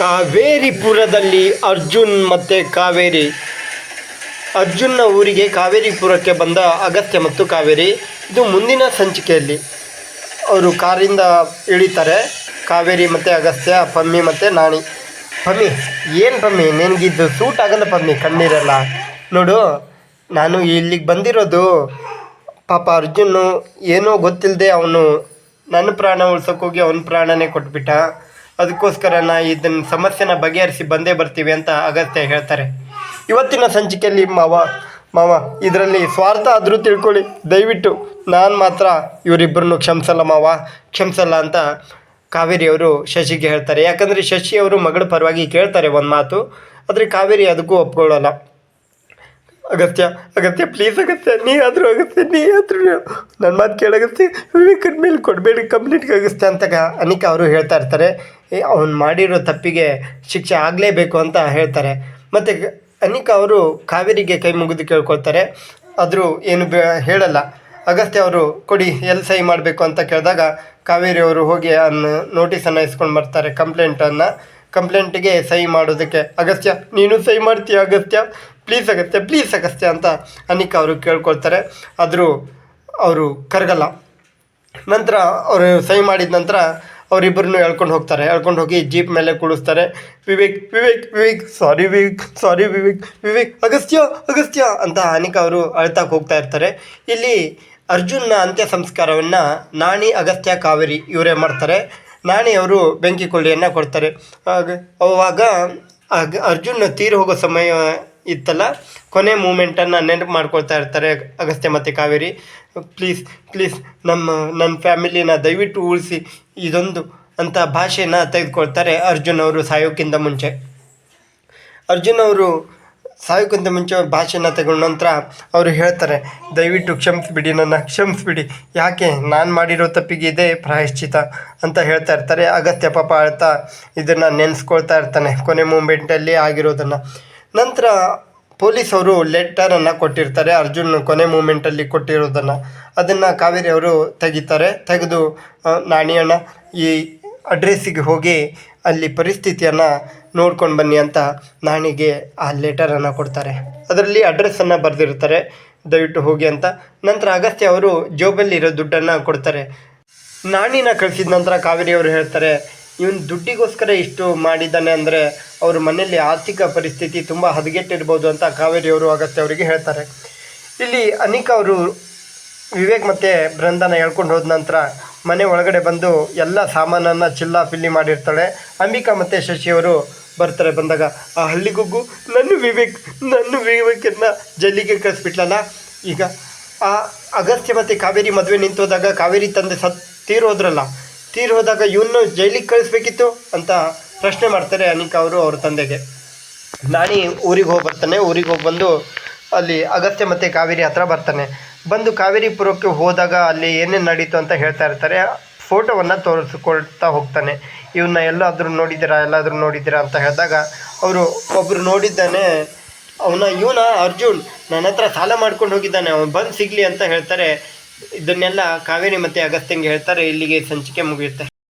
ಕಾವೇರಿಪುರದಲ್ಲಿ ಅರ್ಜುನ್ ಮತ್ತು ಕಾವೇರಿ. ಅರ್ಜುನ್ನ ಊರಿಗೆ ಕಾವೇರಿಪುರಕ್ಕೆ ಬಂದ ಅಗತ್ಯ ಮತ್ತು ಕಾವೇರಿ. ಇದು ಮುಂದಿನ ಸಂಚಿಕೆಯಲ್ಲಿ. ಅವರು ಕಾರಿಂದ ಇಳಿತಾರೆ. ಕಾವೇರಿ ಮತ್ತು ಅಗಸ್ತ್ಯ, ಪಮ್ಮಿ ಮತ್ತು ನಾಣಿ. ಪಮ್ಮಿ, ಏನು ಪಮ್ಮಿ? ನಿನಗಿದ್ದು ಸೂಟ್ ಆಗಲ್ಲ ಪಮ್ಮಿ, ಕಣ್ಣೀರಲ್ಲ. ನೋಡು, ನಾನು ಇಲ್ಲಿಗೆ ಬಂದಿರೋದು ಪಾಪ ಅರ್ಜುನು ಏನೋ ಗೊತ್ತಿಲ್ಲದೆ ಅವನು. ನನ್ನ ಪ್ರಾಣ ಉಳ್ಸೋಕ್ಕೋಗಿ ಅವನ ಪ್ರಾಣನೇ ಕೊಟ್ಬಿಟ್ಟ. ಅದಕ್ಕೋಸ್ಕರ ನಾ ಇದನ್ನ ಸಮಸ್ಯೆನ ಬಗೆಹರಿಸಿ ಬಂದೇ ಬರ್ತೀವಿ ಅಂತ ಅಗತ್ಯ ಹೇಳ್ತಾರೆ. ಇವತ್ತಿನ ಸಂಚಿಕೆಯಲ್ಲಿ ಮಾವ ಮಾವ, ಇದರಲ್ಲಿ ಸ್ವಾರ್ಥ ಆದರೂ ತಿಳ್ಕೊಳ್ಳಿ. ದಯವಿಟ್ಟು ನಾನು ಮಾತ್ರ ಇವರಿಬ್ಬರನ್ನು ಕ್ಷಮಿಸಲ್ಲ ಮಾವ, ಕ್ಷಮಿಸಲ್ಲ ಅಂತ ಕಾವೇರಿಯವರು ಶಶಿಗೆ ಹೇಳ್ತಾರೆ. ಯಾಕಂದರೆ ಶಶಿ ಅವರು ಮಗಳ ಪರವಾಗಿ ಕೇಳ್ತಾರೆ ಒಂದು ಮಾತು, ಆದರೆ ಕಾವೇರಿ ಅದಕ್ಕೂ ಒಪ್ಕೊಳ್ಳಲ್ಲ. ಅಗತ್ಯ ಅಗತ್ಯ ಪ್ಲೀಸ್ ಅಗತ್ಯ ನೀ ಆದರೂ ಅಗತ್ಯ ನೀ ಆದರೂ ನನ್ನ ಮಾತು ಕೇಳಾಗತ್ತೆ ವಿವೇಕನ ಮೇಲೆ ಕೊಡಬೇಡಿ ಕಂಪ್ಲೀಟ್ಗೆ ಅಗಸ್ತೆ ಅಂತ ಗ- ಅನಿಕಾ ಅವರು ಹೇಳ್ತಾ ಇರ್ತಾರೆ. ಅವನು ಮಾಡಿರೋ ತಪ್ಪಿಗೆ ಶಿಕ್ಷೆ ಆಗಲೇಬೇಕು ಅಂತ ಹೇಳ್ತಾರೆ. ಮತ್ತು ಅನಿಕಾ ಅವರು ಕಾವೇರಿಗೆ ಕೈ ಮುಗಿದು ಕೇಳ್ಕೊಳ್ತಾರೆ. ಆದರೂ ಏನು ಬೇ ಹೇಳಲ್ಲ. ಅಗಸ್ತ್ಯ ಅವರು ಕೊಡಿ ಎಲ್ಲಿ ಸಹಿ ಮಾಡಬೇಕು ಅಂತ ಕೇಳಿದಾಗ ಕಾವೇರಿ ಅವರು ಹೋಗಿ ಅನ್ನ ನೋಟಿಸನ್ನು ಇಸ್ಕೊಂಡು ಬರ್ತಾರೆ ಕಂಪ್ಲೇಂಟನ್ನು ಕಂಪ್ಲೇಂಟಿಗೆ ಸಹಿ ಮಾಡೋದಕ್ಕೆ. ಅಗಸ್ತ್ಯ, ನೀನು ಸಹಿ ಮಾಡ್ತೀಯ ಅಗಸ್ತ್ಯ? ಪ್ಲೀಸ್ ಅಗಸ್ತ್ಯ ಪ್ಲೀಸ್ ಅಗಸ್ತ್ಯ ಅಂತ ಅನಿಕಾ ಅವರು ಕೇಳ್ಕೊಳ್ತಾರೆ. ಆದರೂ ಅವರು ಕರಗಲ್ಲ. ನಂತರ ಅವರು ಸಹಿ ಮಾಡಿದ ನಂತರ ಅವರಿಬ್ಬರನ್ನು ಎಳ್ಕೊಂಡು ಹೋಗ್ತಾರೆ. ಎಳ್ಕೊಂಡು ಹೋಗಿ ಜೀಪ್ ಮೇಲೆ ಕುಳಿಸ್ತಾರೆ. ವಿವೇಕ್ ವಿವೇಕ್ ವಿವೇಕ್ ಸಾರಿ ವಿವೇಕ್ ಸಾರಿ ವಿವೇಕ್ ವಿವೇಕ್, ಅಗಸ್ತ್ಯ ಅಗಸ್ತ್ಯ ಅಂತ ಅನಿಕಾ ಅವರು ಅಳ್ತಾಕ್ ಹೋಗ್ತಾ ಇರ್ತಾರೆ. ಇಲ್ಲಿ ಅರ್ಜುನ್ನ ಅಂತ್ಯ ಸಂಸ್ಕಾರವನ್ನು ನಾಣಿ, ಅಗಸ್ತ್ಯ, ಕಾವೇರಿ ಇವರೇ ಮಾಡ್ತಾರೆ. ನಾಣಿ ಅವರು ಬೆಂಕಿ ಕೊಳ್ಳಿಯನ್ನು ಕೊಡ್ತಾರೆ. ಆಗ, ಅವಾಗ ಅರ್ಜುನ್ ತೀರಿ ಹೋಗೋ ಸಮಯ ಇತ್ತಲ್ಲ, ಕೊನೆ ಮೂಮೆಂಟನ್ನು ನೆನಪು ಮಾಡ್ಕೊಳ್ತಾ ಇರ್ತಾರೆ ಅಗಸ್ತ್ಯ ಮತ್ತು ಕಾವೇರಿ. ಪ್ಲೀಸ್ ಪ್ಲೀಸ್ ನಮ್ಮ ನನ್ನ ಫ್ಯಾಮಿಲಿನ ದಯವಿಟ್ಟು ಉಳಿಸಿ ಇದೊಂದು ಅಂತ ಭಾಷೆನ ತೆಗೆದುಕೊಳ್ತಾರೆ ಅರ್ಜುನ್ ಅವರು ಸಾಯೋಕ್ಕಿಂತ ಮುಂಚೆ. ಅರ್ಜುನ್ ಅವರು ಸಾಯೋಕ್ಕಿಂತ ಮುಂಚೆ ಭಾಷೆನ ತಗೊಂಡ ನಂತರ ಅವರು ಹೇಳ್ತಾರೆ, ದಯವಿಟ್ಟು ಕ್ಷಮಿಸ್ಬಿಡಿ, ನನ್ನ ಕ್ಷಮಿಸ್ಬಿಡಿ. ಯಾಕೆ? ನಾನು ಮಾಡಿರೋ ತಪ್ಪಿಗೆ ಇದೇ ಪ್ರಾಯಶ್ಚಿತ ಅಂತ ಹೇಳ್ತಾ ಇರ್ತಾರೆ. ಅಗತ್ಯ ಪಾಪ ಅಳ್ತಾ ಇದನ್ನು ನೆನೆಸ್ಕೊಳ್ತಾ ಇರ್ತಾನೆ, ಕೊನೆ ಮೂಮೆಂಟಲ್ಲಿ ಆಗಿರೋದನ್ನು. ನಂತರ ಪೊಲೀಸ್ ಅವರು ಲೆಟರನ್ನು ಕೊಟ್ಟಿರ್ತಾರೆ, ಅರ್ಜುನ್ ಕೊನೆ ಮೂಮೆಂಟಲ್ಲಿ ಕೊಟ್ಟಿರೋದನ್ನು. ಅದನ್ನು ಕಾವೇರಿ ಅವರು ತೆಗಿತಾರೆ. ತೆಗೆದು ನಾಣಿಯಣ್ಣ ಈ ಅಡ್ರೆಸ್ಸಿಗೆ ಹೋಗಿ ಅಲ್ಲಿ ಪರಿಸ್ಥಿತಿಯನ್ನು ನೋಡ್ಕೊಂಡು ಬನ್ನಿ ಅಂತ ನಾಣಿಗೆ ಆ ಲೆಟರನ್ನು ಕೊಡ್ತಾರೆ. ಅದರಲ್ಲಿ ಅಡ್ರೆಸ್ಸನ್ನು ಬರೆದಿರ್ತಾರೆ. ದಯವಿಟ್ಟು ಹೋಗಿ ಅಂತ. ನಂತರ ಅಗಸ್ತ್ಯ ಅವರು ಜೋಬಲ್ಲಿರೋ ದುಡ್ಡನ್ನು ಕೊಡ್ತಾರೆ. ನಾಣಿನ ಕಳಿಸಿದ ನಂತರ ಕಾವೇರಿ ಅವರು ಹೇಳ್ತಾರೆ, ಇವನು ದುಡ್ಡಿಗೋಸ್ಕರ ಇಷ್ಟು ಮಾಡಿದ್ದಾನೆ ಅಂದರೆ ಅವ್ರ ಮನೆಯಲ್ಲಿ ಆರ್ಥಿಕ ಪರಿಸ್ಥಿತಿ ತುಂಬ ಹದಗೆಟ್ಟಿರ್ಬೋದು ಅಂತ ಕಾವೇರಿ ಅವರು ಅಗತ್ಯ ಅವರಿಗೆ ಹೇಳ್ತಾರೆ. ಇಲ್ಲಿ ಅನಿಕಾ ಅವರು ವಿವೇಕ್ ಮತ್ತು ಬೃಂದನ ಎಳ್ಕೊಂಡು ಹೋದ ನಂತರ ಮನೆ ಒಳಗಡೆ ಬಂದು ಎಲ್ಲ ಸಾಮಾನನ್ನು ಚಿಲ್ಲ ಪಿಲ್ಲಿ ಮಾಡಿರ್ತಾಳೆ. ಅಂಬಿಕಾ ಮತ್ತು ಶಶಿಯವರು ಬರ್ತಾರೆ. ಬಂದಾಗ, ಆ ಹಳ್ಳಿಗೊಗ್ಗು ನನ್ನ ವಿವೇಕ್, ನನ್ನ ವಿವೇಕನ್ನ ಜಲ್ಲಿಗೆ ಕಳಿಸ್ಬಿಟ್ಲಲ್ಲ? ಈಗ, ಆ ಅಗಸ್ತ್ಯ ಮತ್ತು ಕಾವೇರಿ ಮದುವೆ ನಿಂತೋದಾಗ ಕಾವೇರಿ ತಂದೆ ಸತ್ ತೀರೋದ್ರಲ್ಲ ತೀರ್ ಹೋದಾಗ ಇವನು ಜೈಲಿಗೆ ಕಳಿಸ್ಬೇಕಿತ್ತು ಅಂತ ಪ್ರಶ್ನೆ ಮಾಡ್ತಾರೆ ಅನಿಕಾ ಅವರು ಅವ್ರ ತಂದೆಗೆ. ನಾನೇ ಊರಿಗೆ ಹೋಗಿ ಬರ್ತಾನೆ. ಊರಿಗೆ ಹೋಗಿ ಬಂದು ಅಲ್ಲಿ ಅಗಸ್ತ್ಯ ಮತ್ತು ಕಾವೇರಿ ಹತ್ರ ಬರ್ತಾನೆ. ಬಂದು ಕಾವೇರಿಪುರಕ್ಕೆ ಹೋದಾಗ ಅಲ್ಲಿ ಏನೇನು ನಡೀತು ಅಂತ ಹೇಳ್ತಾ ಇರ್ತಾರೆ. ಫೋಟೋವನ್ನು ತೋರಿಸ್ಕೊಳ್ತಾ ಹೋಗ್ತಾನೆ. ಇವನ್ನ ಎಲ್ಲಾದರೂ ನೋಡಿದ್ದೀರಾ ಎಲ್ಲಾದರೂ ನೋಡಿದ್ದೀರಾ ಅಂತ ಹೇಳಿದಾಗ ಅವರು ಒಬ್ಬರು ನೋಡಿದ್ದಾನೆ, ಅವನ ಇವನ ಅರ್ಜುನ್ ನನ್ನ ಹತ್ರ ಸಾಲ ಮಾಡ್ಕೊಂಡು ಹೋಗಿದ್ದಾನೆ, ಅವನು ಬಂದು ಸಿಗಲಿ ಅಂತ ಹೇಳ್ತಾರೆ. ಇದನ್ನೆಲ್ಲ ಕಾವೇರಿ ಮತ್ತು ಅಗಸ್ತ್ಯಂಗೆ ಹೇಳ್ತಾರೆ, ಇಲ್ಲಿಗೆ ಸಂಚಿಕೆ ಮುಗಿಯುತ್ತೆ.